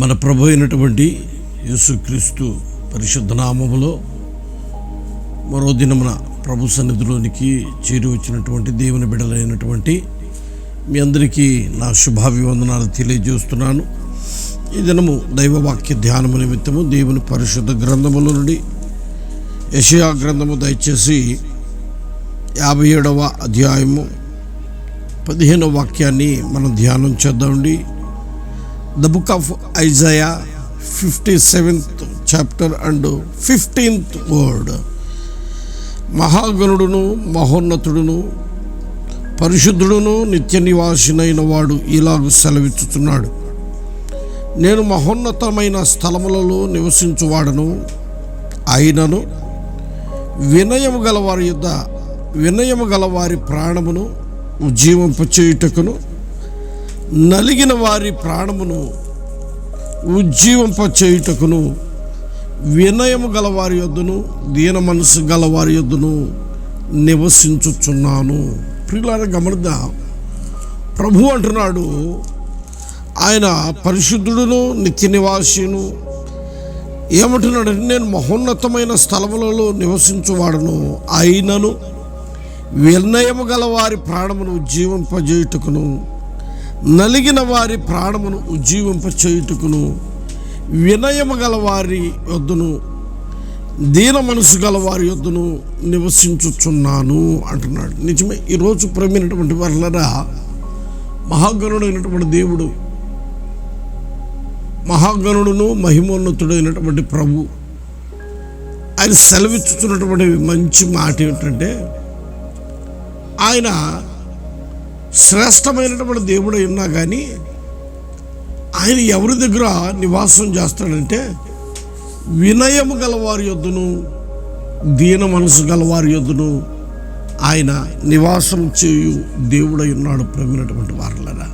మన ప్రభు అయినటువంటి యేసుక్రీస్తు పరిశుద్ధ నామములో మరో దినమున ప్రభు సన్నిధిలోనికి చేరి వచ్చినటువంటి దేవుని బిడలైనటువంటి మీ అందరికీ నా శుభాభివందనాలు తెలియజేస్తున్నాను. ఈ దినము దైవవాక్య ధ్యానము నిమిత్తము దేవుని పరిశుద్ధ గ్రంథముల నుండి యషయా గ్రంథము దయచేసి యాభై ఏడవ అధ్యాయము పదిహేనవ వాక్యాన్ని మనం ధ్యానం చేద్దామండి. The book of Isaiah fifty seventh chapter and fifteenth word మహాగణుడును మహోన్నతుడును పరిశుద్ధుడును నిత్య నివాసినైన వాడు ఇలాగ సెలవిచ్చుతున్నాడు నేను మహోన్నతమైన స్థలములలో నివసించువాడను అయినను వినయము గల వారి వినయము గల వారి ప్రాణమును ఉజ్జీవింపచేయుటకును నలిగిన వారి ప్రాణమును ఉజ్జీవింపచేయుటకును వినయము గల వారి యొద్దను దీన మనసు గల వారి యొద్దను నివసించుచున్నాను. ప్రియులారా గమనిద్దాం? ప్రభు అంటున్నాడు ఆయన పరిశుద్ధుడును నిత్య నివాసిను ఏమంటున్నాడంటే నేను మహోన్నతమైన స్థలములలో నివసించువాడను అయినను వినయము గల వారి ప్రాణమును ఉజ్జీవింపజేయుటకును నలిగిన వారి ప్రాణమును ఉజ్జీవింపచేయుటకును వినయము గల వారి యొద్దను దీన మనసు గల వారి యొద్దను నివసించుచున్నాను అంటున్నాడు. నిజమే ఈరోజు ప్రమినటువంటి వర్లరా మహాగణుడైనటువంటి దేవుడు మహాగణుడును మహిమోన్నతుడైనటువంటి ప్రభు ఆయన సెలవిచ్చుతున్నటువంటి మంచి మాట ఏమిటంటే ఆయన శ్రేష్టమైనటువంటి దేవుడు ఉన్నా కానీ ఆయన ఎవరి దగ్గర నివాసం చేస్తాడంటే వినయము గలవారి యొద్దును దీన మనసు గలవారి యొద్దును ఆయన నివాసం చేయు దేవుడై ఉన్నాడు ప్రమినటువంటి వారులరా.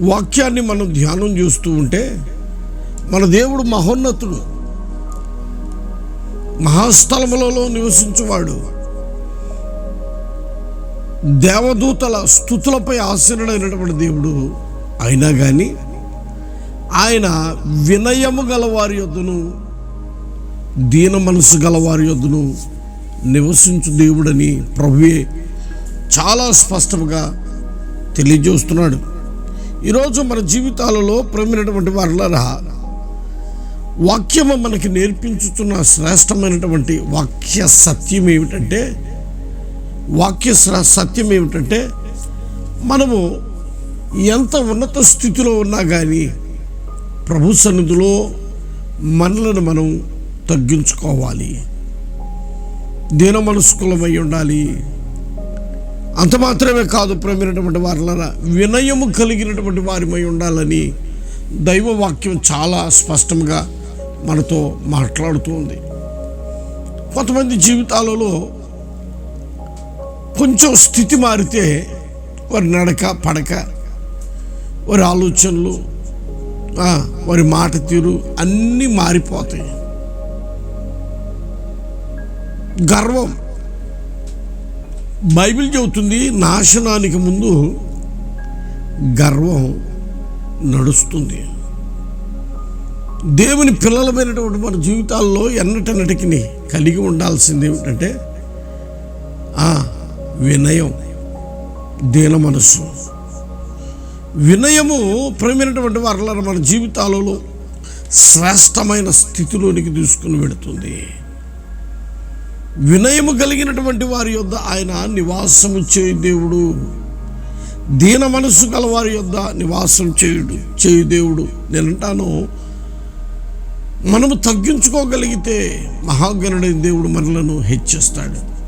వాక్యాన్ని మనం ధ్యానం చేస్తూ ఉంటే మన దేవుడు మహోన్నతుడు. మహాస్థలములలో నివసించువాడు. దేవదూతల స్థుతులపై ఆశీనుడైనటువంటి దేవుడు అయినా కానీ ఆయన వినయము గల వారి యొద్దను దీన మనసు గల వారి యొద్దను నివసించు దేవుడని ప్రభువే చాలా స్పష్టంగా తెలియజేస్తున్నాడు. ఈరోజు మన జీవితాలలో ప్రమినటువంటి వారులరా వాక్యము మనకి నేర్పించుతున్న శ్రేష్టమైనటువంటి వాక్య సత్యం ఏమిటంటే వాక్య సత్యం ఏమిటంటే మనము ఎంత ఉన్నత స్థితిలో ఉన్నా కానీ ప్రభు సన్నిధిలో మనలను మనం తగ్గించుకోవాలి. దీన మనస్కులమై ఉండాలి. అంత మాత్రమే కాదు ప్రమినటువంటి వారిలో వినయము కలిగినటువంటి వారిమై ఉండాలని దైవ వాక్యం చాలా స్పష్టంగా మనతో మాట్లాడుతుంది కొంతమంది జీవితాలలో కొంచెం స్థితి మారితే వారి నడక పడక వారి ఆలోచనలు వారి మాట తీరు అన్నీ మారిపోతాయి. గర్వం. బైబిల్ చెబుతుంది నాశనానికి ముందు గర్వం నడుస్తుంది. దేవుని పిల్లలమైనటువంటి మన జీవితాల్లో ఎన్నటన్నటికి కలిగి ఉండాల్సింది ఏమిటంటే వినయం దీన మనస్సు. వినయము ప్రేమైనటువంటి వారిలో మన జీవితాలలో శ్రేష్టమైన స్థితిలోనికి తీసుకుని వెడుతుంది వినయము కలిగినటువంటి వారి యొద్ద ఆయన నివాసము చేయు దేవుడు. దీన మనస్సు గల వారి యొద్ద నివాసం చేయుడు చేయు దేవుడు. నేనంటాను మనము తగ్గించుకోగలిగితే మహాగణుడైన దేవుడు మనలను హెచ్చిస్తాడు.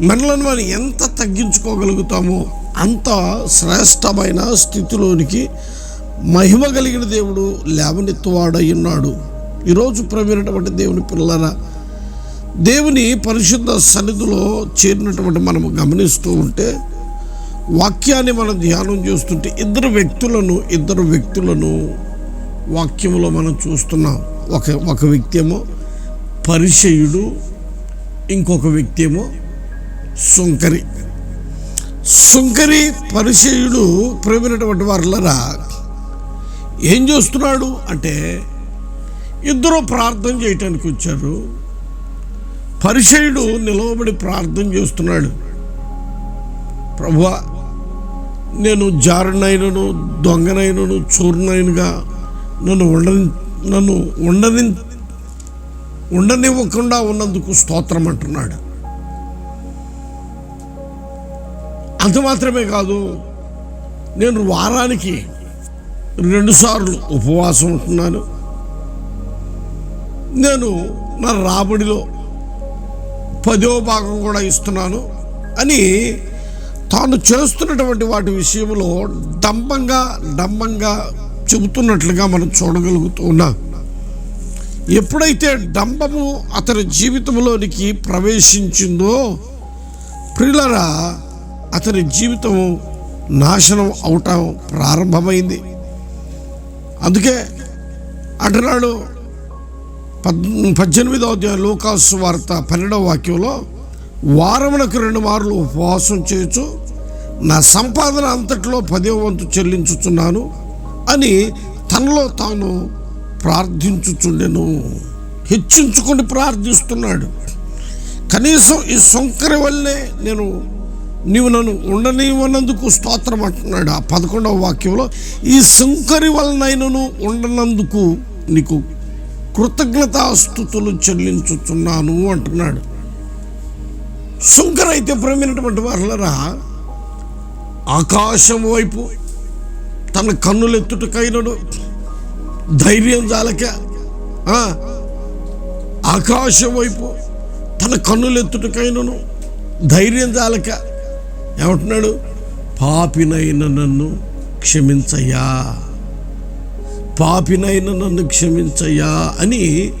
మనలను మనం ఎంత తగ్గించుకోగలుగుతామో అంత శ్రేష్టమైన స్థితిలోనికి మహిమ కలిగిన దేవుడు లేవనెత్తువాడై ఉన్నాడు ఈరోజు ప్రవీణటువంటి దేవుని పిల్లరా దేవుని పరిశుద్ధ సన్నిధిలో చేరినటువంటి మనం గమనిస్తూ ఉంటే వాక్యాన్ని మనం ధ్యానం చేస్తుంటే ఇద్దరు వ్యక్తులను ఇద్దరు వ్యక్తులను వాక్యంలో మనం చూస్తున్నాం. ఒక ఒక వ్యక్తి ఏమో పరిచయుడు ఇంకొక వ్యక్తి ఏమో సుంకరి. సుంకరి పరిచయుడు ప్రేమైనటువంటి వారులరా ఏం చేస్తున్నాడు అంటే ఇద్దరు ప్రార్థన చేయటానికి వచ్చారు. పరిచయుడు నిలవబడి ప్రార్థన చేస్తున్నాడు. ప్రభువా నేను జారునైనను దొంగనైనను చూరునైనగా నన్ను ఉండని నన్ను ఉండని ఉండనివ్వకుండా ఉన్నందుకు స్తోత్రం అంటున్నాడు. అంత మాత్రమే కాదు నేను వారానికి రెండుసార్లు ఉపవాసం ఉంటున్నాను. నేను నా రాబడిలో పదో భాగం కూడా ఇస్తున్నాను అని తాను చేస్తున్నటువంటి వాటి విషయంలో డంబంగా డంబంగా చెబుతున్నట్లుగా మనం చూడగలుగుతూ ఉన్నాం. ఎప్పుడైతే డంబము అతని జీవితంలోనికి ప్రవేశించిందో ప్రిలరా అతని జీవితం నాశనం అవటం ప్రారంభమైంది. అందుకే అటునాడు పద్ పద్దెనిమిదవ అధ్యాయం లోకాసు వార్త పన్నెండవ వాక్యంలో వారమునకు రెండు మార్లు ఉపవాసం చేయొచ్చు నా సంపాదన అంతట్లో పదే వంతు చెల్లించుచున్నాను అని తనలో తాను ప్రార్థించుచుండెను. హెచ్చించుకొని ప్రార్థిస్తున్నాడు. కనీసం ఈ సొంకరి వల్లే నేను నీవు నన్ను ఉండనివ్వనందుకు స్తోత్రం అంటున్నాడు. ఆ పదకొండవ వాక్యంలో ఈ సుంకరి వలనైనను ఉండనందుకు నీకు కృతజ్ఞతాస్థుతులు చెల్లించుతున్నాను అంటున్నాడు. సుంకర అయితే ప్రేమైనటువంటి వారులరా ఆకాశం వైపు తన కన్నులెత్తుటకైనడు ధైర్యం జాలక ఆకాశం వైపు తన కన్నులెత్తుటకైనను ధైర్యం జాలక ఏమంటున్నాడు? పాపినైన నన్ను క్షమించయ్యా. పాపినైన నన్ను క్షమించయ్యా అని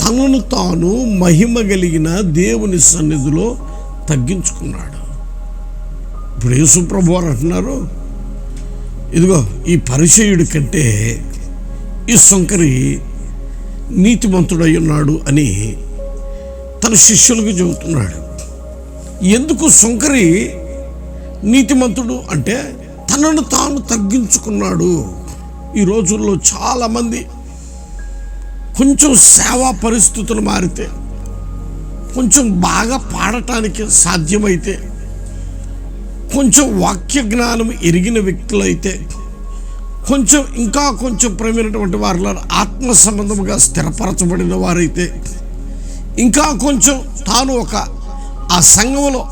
తనను తాను మహిమ కలిగిన దేవుని సన్నిధిలో తగ్గించుకున్నాడు. ఇప్పుడు యేసుప్రభు వారు అంటున్నారు ఇదిగో ఈ పరిచయుడి కంటే ఈ సొంకరి నీతిమంతుడై ఉన్నాడు అని తన శిష్యులకు చెబుతున్నాడు. ఎందుకు శంకరి నీతిమంతుడు అంటే తనను తాను తగ్గించుకున్నాడు. ఈ రోజుల్లో చాలామంది కొంచెం సేవా పరిస్థితులు మారితే కొంచెం బాగా పాడటానికి సాధ్యమైతే కొంచెం వాక్య జ్ఞానం ఎరిగిన వ్యక్తులైతే కొంచెం ఇంకా కొంచెం ప్రేమైనటువంటి వారిలో ఆత్మ సంబంధముగా స్థిరపరచబడిన వారైతే ఇంకా కొంచెం తాను ఒక ఆ సంఘంలో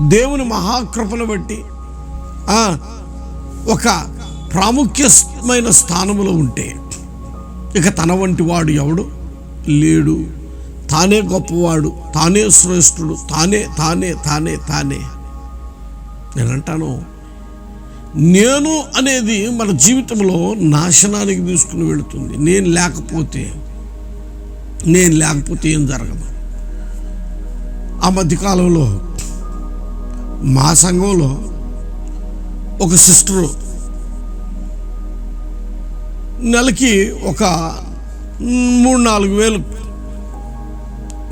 దేవుని మహాకృపను బట్టి ఒక ప్రాముఖ్యమైన స్థానంలో ఉంటే ఇక తన వంటి వాడు ఎవడు? లేడు. తానే గొప్పవాడు తానే శ్రేష్ఠుడు తానే తానే తానే తానే. నేను అంటాను నేను అనేది మన జీవితంలో నాశనానికి తీసుకుని వెళుతుంది. నేను లేకపోతే నేను లేకపోతే ఏం జరగదు. ఆ మధ్యకాలంలో మా సంఘంలో ఒక సిస్టరు నెలకి ఒక మూడు నాలుగు వేలు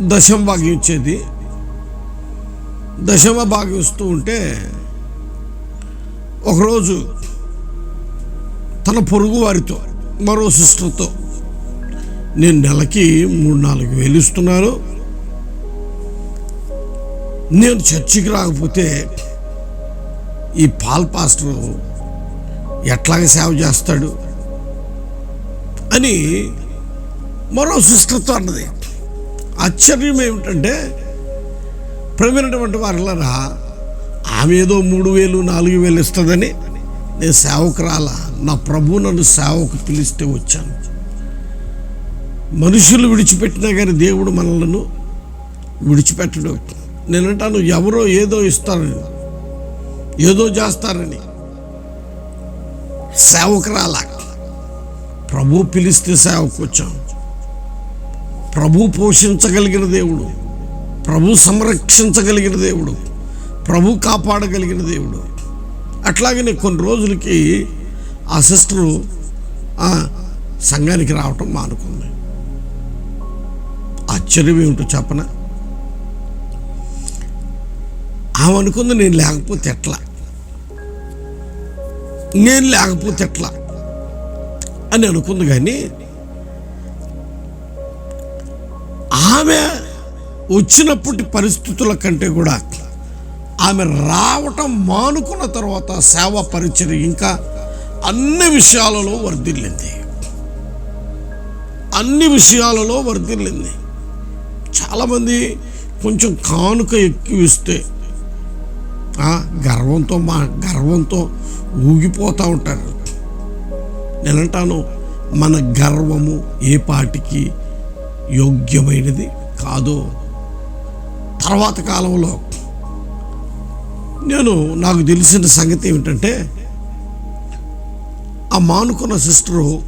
దశమ భాగ్యం ఇచ్చేది. దశమ భాగ్యం ఇస్తూ ఉంటే ఒకరోజు తన పొరుగు వారితో మరో సిస్టర్తో నేను నెలకి మూడు నాలుగు వేలు ఇస్తున్నాను. నేను చర్చికి రాకపోతే ఈ పాల్ పాస్టర్ ఎట్లాగ సేవ చేస్తాడు అని మరో సిస్టర్తో అన్నది. ఆశ్చర్యం ఏమిటంటే ప్రవీణటువంటి వారిలరా ఆమె ఏదో మూడు వేలు నాలుగు వేలు ఇస్తుందని నేను సేవకు రాలా. నా ప్రభు నన్ను సేవకు పిలిస్తే వచ్చాను. మనుషులు విడిచిపెట్టినా కానీ దేవుడు మనలను విడిచిపెట్టడం. నేను అంటాను ఎవరో ఏదో ఇస్తారని ఏదో చేస్తారని. సేవకు రాలా ప్రభు పిలిస్తే సేవకు వచ్చాం ప్రభు పోషించగలిగిన దేవుడు. ప్రభు సంరక్షించగలిగిన దేవుడు. ప్రభు కాపాడగలిగిన దేవుడు. అట్లాగనే కొన్ని రోజులకి ఆ సిస్టరు సంఘానికి రావటం మానుకుంది. ఆశ్చర్యం ఏమిటో చెప్పన? ఆమె అనుకుంది నేను లేకపోతే ఎట్లా? నేను లేకపోతే ఎట్లా? అని అనుకుంది కానీ ఆమె వచ్చినప్పటి పరిస్థితుల కంటే కూడా ఆమె రావటం మానుకున్న తర్వాత సేవ పరిచయం ఇంకా అన్ని విషయాలలో వర్ధిల్లింది. అన్ని విషయాలలో వర్ధిల్లింది. చాలామంది కొంచెం కానుక ఎక్కువ ఇస్తే గర్వంతో మా గర్వంతో ఊగిపోతూ ఉంటారు. నేనంటాను మన గర్వము ఏ పాటికి యోగ్యమైనది కాదు. తర్వాత కాలంలో నేను నాకు తెలిసిన సంగతి ఏమిటంటే ఆ మానుకున్న సిస్టరు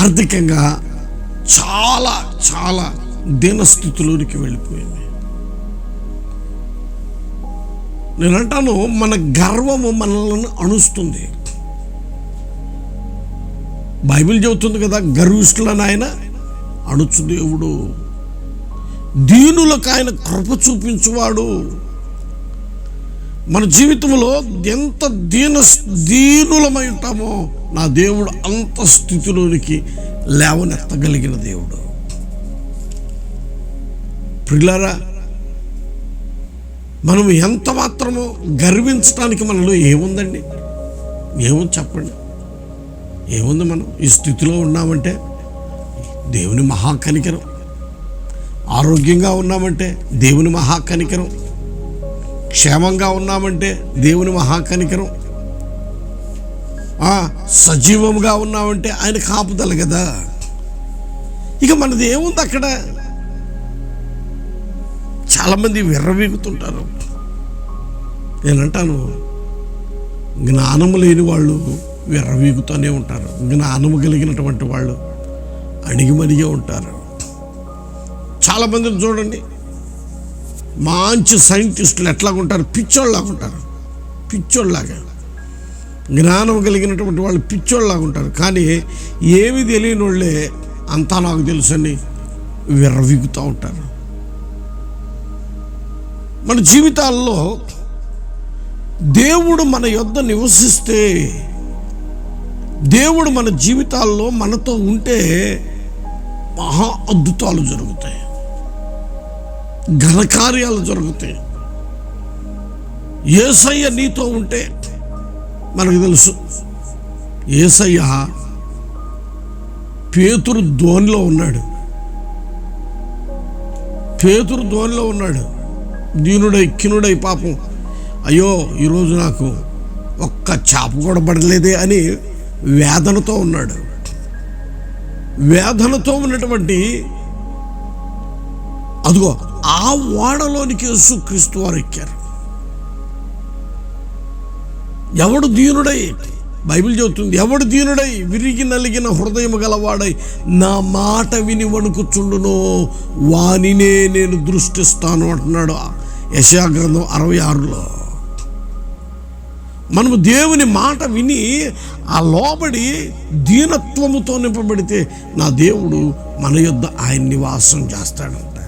ఆర్థికంగా చాలా చాలా దీనస్థితిలోనికి వెళ్ళిపోయింది. నేను అంటాను మన గర్వము మనల్ని అణుస్తుంది. బైబిల్ చెబుతుంది కదా గర్విష్ఠులని ఆయన అణుచు దేవుడు. దీనులకు ఆయన కృప చూపించువాడు. మన జీవితంలో ఎంత దీన దీనులమై ఉంటామో నా దేవుడు అంత స్థితిలోనికి లేవనెత్తగలిగిన దేవుడు. ప్రిలారా మనం ఎంత మాత్రమో గర్వించడానికి మనలో ఏముందండి? ఏముంది చెప్పండి? ఏముంది మనం? ఈ స్థితిలో ఉన్నామంటే దేవుని మహాకనికరం. ఆరోగ్యంగా ఉన్నామంటే దేవుని మహాకనికరం. క్షేమంగా ఉన్నామంటే దేవుని మహాకనికరం. సజీవంగా ఉన్నామంటే ఆయన కాపుదల కదా. ఇక మనది ఏముంది అక్కడ? చాలామంది విర్రవీగుతుంటారు. నేనంటాను జ్ఞానము లేని వాళ్ళు విర్రవీగుతూనే ఉంటారు. జ్ఞానము కలిగినటువంటి వాళ్ళు అణిగిమణిగే ఉంటారు. చాలామందిని చూడండి మంచి సైంటిస్టులు ఎట్లాగా ఉంటారు పిచ్చోళ్ళలాగా. ఉంటారు పిచ్చోళ్ళలాగా జ్ఞానం కలిగినటువంటి వాళ్ళు పిచ్చోళ్ళలాగా ఉంటారు కానీ ఏమి తెలియని వాళ్ళే అంతా నాకు తెలుసని విర్రవీగుతూ ఉంటారు. మన జీవితాల్లో దేవుడు మన యొద్ద నివసిస్తే దేవుడు మన జీవితాల్లో మనతో ఉంటే మహా అద్భుతాలు జరుగుతాయి. ఘనకార్యాలు జరుగుతాయి. ఏసయ్య నీతో ఉంటే మనకు తెలుసు. ఏసయ్య పేతురు ధోనిలో ఉన్నాడు. పేతురు ధోనిలో ఉన్నాడు. దీనుడై కినుడై పాపం. అయ్యో ఈరోజు నాకు ఒక్క చాప కూడా పడలేదే అని వేదనతో ఉన్నాడు. వేదనతో ఉన్నటువంటి అదిగో ఆ ఓడలోనికి యేసుక్రీస్తు వారు ఎక్కారు. ఎవడు దీనుడై? బైబిల్ చెబుతుంది ఎవడు దీనుడై విరిగి నలిగిన హృదయం గలవాడై నా మాట విని వణుకుచుండునో వానినే నేను దృష్టిస్తాను అంటున్నాడు యశాగ్రంథం అరవై ఆరులో. మనము దేవుని మాట విని ఆ లోబడి దీనత్వముతో నింపబడితే నా దేవుడు మన యొద్ద ఆయన నివాసం చేస్తాడంట.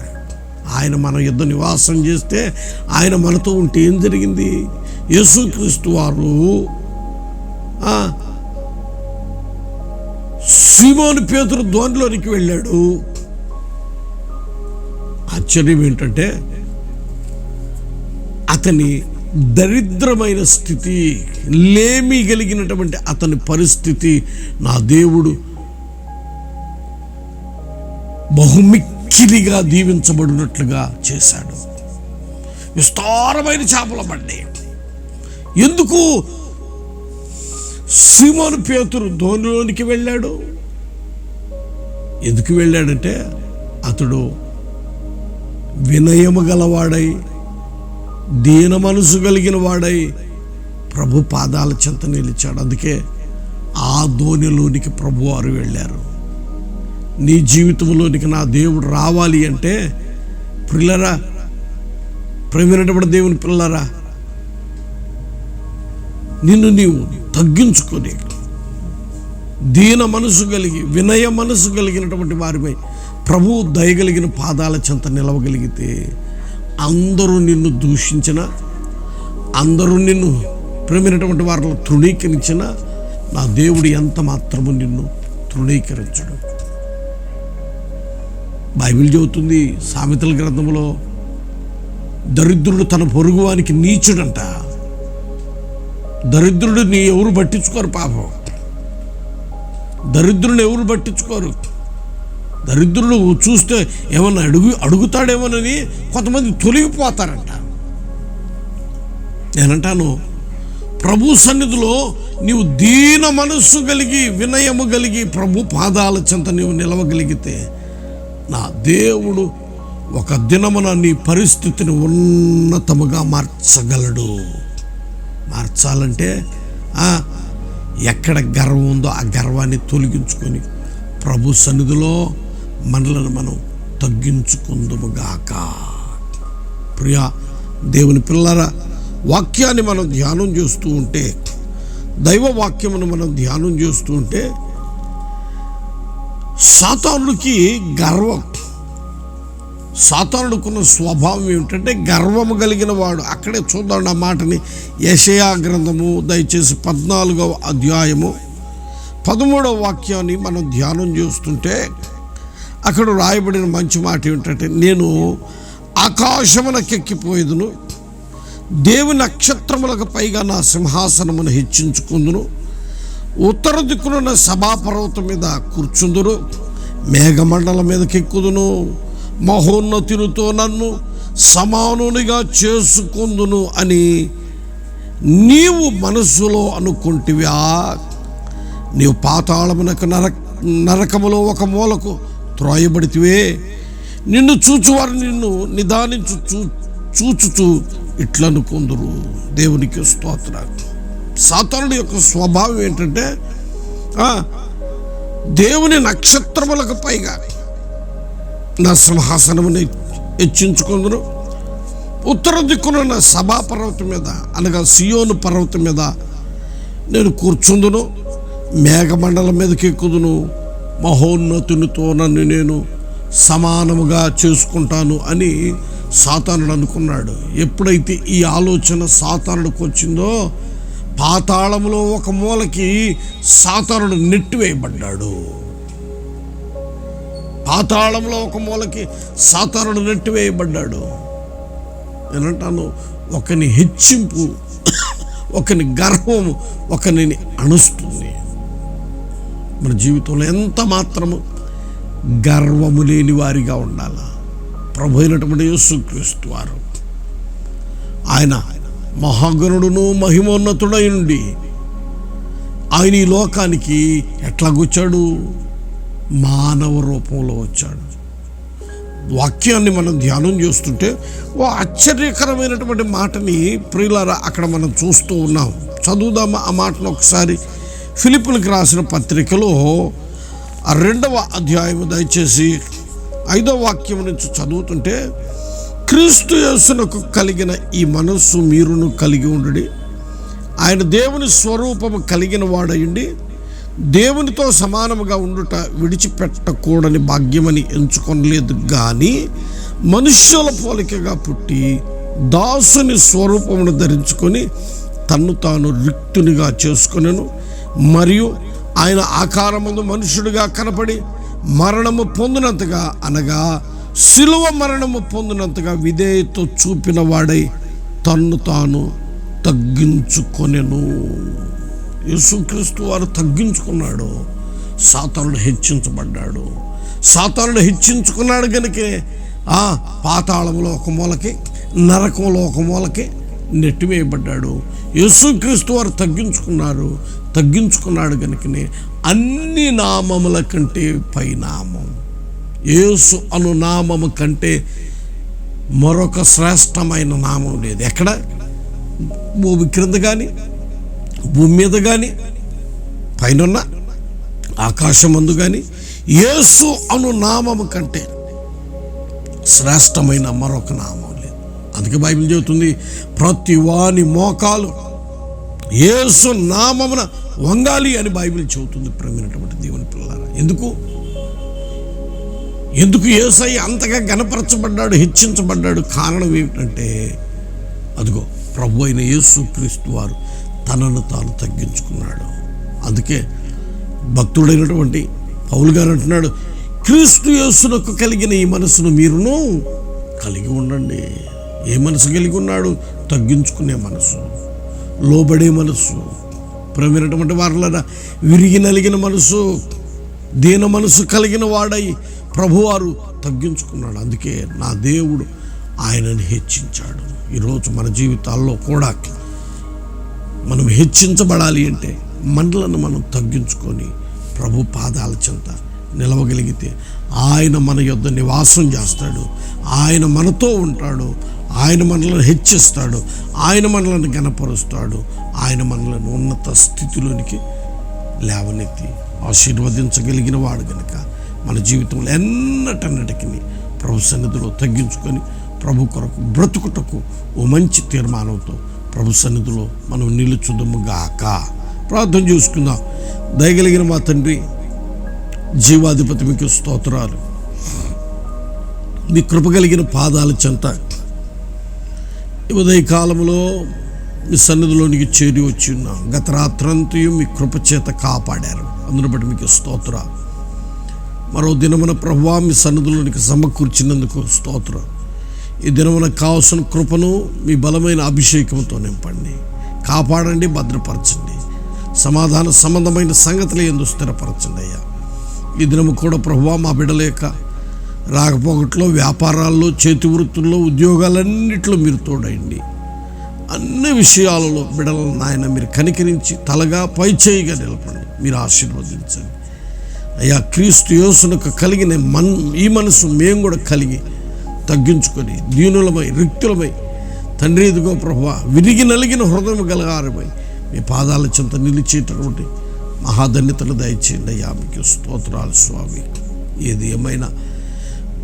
ఆయన మన యొద్ద నివాసం చేస్తే ఆయన మనతో ఉంటే ఏం జరిగింది? యేసుక్రీస్తు వారు సీమోను పేతురు ధోనిలోనికి వెళ్ళాడు. ఆశ్చర్యం ఏంటంటే అతని దరిద్రమైన స్థితి లేమి కలిగినటువంటి అతని పరిస్థితి నా దేవుడు బహుమిక్కిలిగా దీవించబడినట్లుగా చేశాడు. విస్తారమైన చేపలు పడ్డాయి ఎందుకు సిమోను పేతురు ధోనిలోనికి వెళ్ళాడు. ఎందుకు వెళ్ళాడంటే అతడు వినయము గలవాడై దీన మనసు కలిగిన వాడై ప్రభు పాదాల చెంత నిలిచాడు. అందుకే ఆ ధోనిలోనికి ప్రభు వారు వెళ్ళారు. నీ జీవితంలోనికి నా దేవుడు రావాలి అంటే పిల్లరా ప్రేమైనటువంటి దేవుని పిల్లరా నిన్ను నీవు తగ్గించుకొని దీన మనసు కలిగి వినయ మనసు కలిగినటువంటి వారిపై ప్రభు దయగలిగిన పాదాల చెంత నిలవగలిగితే అందరూ నిన్ను దూషించిన అందరూ నిన్ను ప్రేమైనటువంటి వారిలో తృణీకరించిన నా దేవుడు ఎంత మాత్రము నిన్ను తృణీకరించడు. బైబిల్ చెబుతుంది సామెతల గ్రంథంలో దరిద్రుడు తన పొరుగువానికి నీచుడంట. దరిద్రుడిని ఎవరు పట్టించుకోరు పాపం. దరిద్రుని ఎవరు పట్టించుకోరు? దరిద్రుడు చూస్తే ఏమన్నా అడుగు అడుగుతాడేమోనని కొంతమంది తొలగిపోతారంట. నేనంటాను ప్రభు సన్నిధిలో నీవు దీన మనస్సు కలిగి వినయము కలిగి ప్రభు పాదాల చెంత నీవు నిలవగలిగితే నా దేవుడు ఒక దినమున నీ పరిస్థితిని ఉన్నతముగా మార్చగలడు. మార్చాలంటే ఎక్కడ గర్వం ఉందో ఆ గర్వాన్ని తొలగించుకొని ప్రభు సన్నిధిలో మనలను మనం తగ్గించుకుందుముగాక. ప్రియా దేవుని పిల్లరా వాక్యాన్ని మనం ధ్యానం చేస్తూ ఉంటే దైవ వాక్యమును మనం ధ్యానం చేస్తూ ఉంటే సాతానుడికి గర్వం సాతానుడుకున్న స్వభావం ఏమిటంటే గర్వము కలిగిన వాడు. అక్కడే చూద్దాం ఆ మాటని. యషయా గ్రంథము దయచేసి పద్నాలుగవ అధ్యాయము. పదమూడవ వాక్యాన్ని మనం ధ్యానం చేస్తుంటే అక్కడ రాయబడిన మంచి మాట ఏమిటంటే నేను ఆకాశమునకెక్కిపోయేదును దేవు నక్షత్రములకు పైగా నా సింహాసనమును హెచ్చించుకుందును ఉత్తర దిక్కునున్న సభాపర్వతం మీద కూర్చుందును మేఘమండలం మీదకి ఎక్కుదును మహోన్నతునితో నన్ను సమానునిగా చేసుకుందును అని నీవు మనస్సులో అనుకుంటివా నీవు పాతాళమునకు నరక నరకములో ఒక మూలకు త్రోయబడితివే. నిన్ను చూచువారు నిన్ను నిదానించు చూ చూచుచూ ఇట్లనుకుందురు. దేవునికి స్తోత్ర సాతానుడి యొక్క స్వభావం ఏంటంటే దేవుని నక్షత్రములకు పైగా నా సింహాసనమును హెచ్చించుకుందును. ఉత్తర దిక్కునున్న సభా పర్వతం మీద అనగా సియోను పర్వతం మీద నేను కూర్చుందును. మేఘమండలం మీదకి ఎక్కుదును. మహోన్నతునితో నన్ను నేను సమానముగా చేసుకుంటాను అని సాతానుడు అనుకున్నాడు. ఎప్పుడైతే ఈ ఆలోచన సాతానుడికి వచ్చిందో పాతాళంలో ఒక మూలకి సాతానుడు నెట్టివేయబడ్డాడు. పాతాళంలో ఒక మూలకి సాతారుడు నెట్టివేయబడ్డాడు నేనంటాను ఒకని హెచ్చింపు ఒకని గర్వం ఒకరిని అణుస్తుంది. మన జీవితంలో ఎంత మాత్రము గర్వము లేని వారిగా ఉండాలా? ప్రభు అయినటువంటి యేసుక్రీస్తు వారు. ఆయన మహాగణుడును మహిమోన్నతుడైండి ఆయన ఈ లోకానికి ఎట్లా కూర్చాడు మానవ రూపంలో వచ్చాడు. వాక్యాన్ని మనం ధ్యానం చేస్తుంటే ఓ ఆశ్చర్యకరమైనటువంటి మాటని ప్రియులారా అక్కడ మనం చూస్తూ ఉన్నాం. చదువుదామా ఆ మాటను ఒకసారి. ఫిలిపులకు రాసిన పత్రికలో ఆ రెండవ అధ్యాయం దయచేసి ఐదవ వాక్యం నుంచి చదువుతుంటే క్రీస్తు యేసునకు కలిగిన ఈ మనస్సు మీరును కలిగి ఉండడి. ఆయన దేవుని స్వరూపము కలిగిన వాడయుండి. దేవునితో సమానముగా ఉండుట విడిచిపెట్టకూడని భాగ్యమని ఎంచుకొనలేదు కానీ మనుష్యుల పోలికగా పుట్టి దాసుని స్వరూపమును ధరించుకొని తన్ను తాను రిక్తునిగా చేసుకునేను. మరియు ఆయన ఆకారముందు మనుషుడిగా కనపడి మరణము పొందినంతగా అనగా శిలువ మరణము పొందినంతగా విధేయత చూపిన వాడై తన్ను తాను తగ్గించుకొనెను. యేసుక్రీస్తు వారు తగ్గించుకున్నాడు. సాతానుడు హెచ్చించబడ్డాడు. సాతానుడు హెచ్చించుకున్నాడు కనుకే ఆ పాతాళంలో ఒక మూలకి నరకంలో ఒక మూలకి నెట్టివేయబడ్డాడు యేసుక్రీస్తు వారు తగ్గించుకున్నారు. తగ్గించుకున్నాడు కనుకనే అన్ని నామముల కంటే పైనామం. యేసు అను నామము కంటే మరొక శ్రేష్టమైన నామం లేదు. ఎక్కడ? భూమి క్రింద కానీ భూమి మీద కానీ పైన ఆకాశమందు కానీ యేసు అను నామము కంటే శ్రేష్టమైన మరొక నామం లేదు. అందుకే బైబిల్ చెబుతుంది ప్రతి వాని మోకాలు యేసు నామమున వంగాలి అని బైబిల్ చెబుతుంది ప్రేమైనటువంటి దేవుని పిల్లల ఎందుకు? ఎందుకు యేసై అంతగా గనపరచబడ్డాడు హెచ్చించబడ్డాడు? కారణం ఏమిటంటే అదిగో ప్రభు అయిన యేసు క్రీస్తు వారు తనను తాను తగ్గించుకున్నాడు. అందుకే భక్తుడైనటువంటి పౌలు గారు అంటున్నాడు క్రీస్తు యేసునకు కలిగిన ఈ మనసును మీరును కలిగి ఉండండి. ఏ మనసు కలిగి ఉన్నాడు? తగ్గించుకునే మనసు లోబడే మనసు ప్రమినటువంటి వారులరా విరిగి నలిగిన మనసు దీన మనసు కలిగిన వాడై ప్రభువారు తగ్గించుకున్నాడు. అందుకే నా దేవుడు ఆయనని హెచ్చించాడు. ఈరోజు మన జీవితాల్లో కూడా మనం హెచ్చించబడాలి అంటే మనలను మనం తగ్గించుకొని ప్రభు పాదాల చెంత నిలవగలిగితే ఆయన మన యొద్ద నివాసం చేస్తాడు. ఆయన మనతో ఉంటాడు. ఆయన మనలను హెచ్చిస్తాడు. ఆయన మనలను గనపరుస్తాడు ఆయన మనలను ఉన్నత స్థితిలోనికి లేవనెత్తి ఆశీర్వదించగలిగిన వాడు గనుక మన జీవితంలో ఎన్నటన్నటికి ప్రభు సన్నిధిలో తగ్గించుకొని ప్రభు కొరకు బ్రతుకుటకు ఓ మంచి తీర్మానంతో ప్రభు సన్నిధిలో మనం నిలుచుదము గాక. ప్రార్థన చూసుకుందాం. దయగలిగిన మా తండ్రి జీవాధిపతి మీకు స్తోత్రాలు. మీ కృపగలిగిన పాదాల చెంత ఉదయ కాలంలో మీ సన్నిధిలోనికి చేరి వచ్చి ఉన్నాం. గత రాత్రంతయు మీ కృప చేత కాపాడారు. అందును బట్టి మీకు స్తోత్ర మరో దినమున ప్రభువా మీ సన్నిధిలోనికి సమకూర్చినందుకు స్తోత్రం. ఈ దినమున కావాల్సిన కృపను మీ బలమైన అభిషేకంతో నింపండి. కాపాడండి భద్రపరచండి. సమాధాన సంబంధమైన సంగతులు ఎందు స్థిరపరచండి అయ్యా. ఈ దినము కూడా ప్రభు మా బిడలేక రాకపోకట్లో వ్యాపారాల్లో చేతి వృత్తుల్లో ఉద్యోగాలన్నింటిలో మీరు తోడండి అన్ని విషయాలలో బిడలను నాయన మీరు కనికరించి తలగా పై చేయిగా నిలపండి. మీరు ఆశీర్వదించండి. అయ్యా క్రీస్తు యోసునకు కలిగిన మన్ ఈ మనసు మేము కూడా కలిగి తగ్గించుకొని దీనులమై రిక్తులమై తండ్రి ఎదుగో ప్రభా విరిగి నలిగిన హృదయం గలగారమై మీ పాదాల చింత నిలిచేటటువంటి మహాధన్యతలు దయచేయండి అయ్యా. మీకు స్తోత్రాలు స్వామి. ఏది ఏమైనా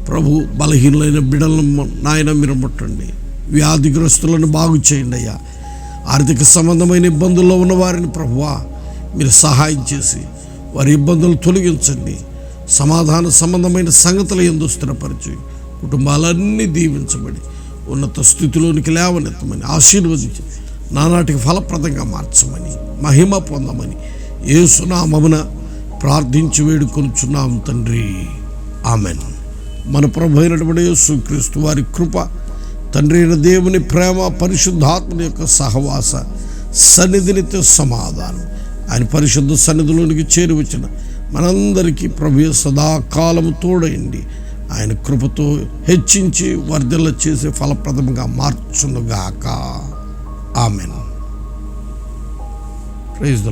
ప్రభు బలహీనులైన బిడలను నాయన మీరు ముట్టండి. వ్యాధిగ్రస్తులను బాగు చేయండి అయ్యా. ఆర్థిక సంబంధమైన ఇబ్బందుల్లో ఉన్న వారిని ప్రభువా మీరు సహాయం చేసి వారి ఇబ్బందులు తొలగించండి. సమాధాన సంబంధమైన సంగతులు ఎందు స్థిరపరిచి. కుటుంబాలన్నీ దీవించబడి ఉన్నత స్థితిలోనికి లేవనెత్తమని ఆశీర్వదించి నానాటికి ఫలప్రదంగా మార్చమని మహిమ పొందమని ఏసునామమున ప్రార్థించి వేడుకొనుచున్నాం తండ్రి. ఆమెన్. మన ప్రభు అయినటువంటి యేసుక్రీస్తు వారి కృప తండ్రి అయిన దేవుని ప్రేమ పరిశుద్ధాత్మని యొక్క సహవాస సన్నిధినితో సమాధానం. ఆయన పరిశుద్ధ సన్నిధిలోనికి చేరి వచ్చిన మనందరికీ ప్రభు సదాకాలము తోడయండి ఆయన కృపతో హెచ్చించి వర్ధల చేసే ఫలప్రదంగా మార్చునుగాక. ఆమెన్. Praise the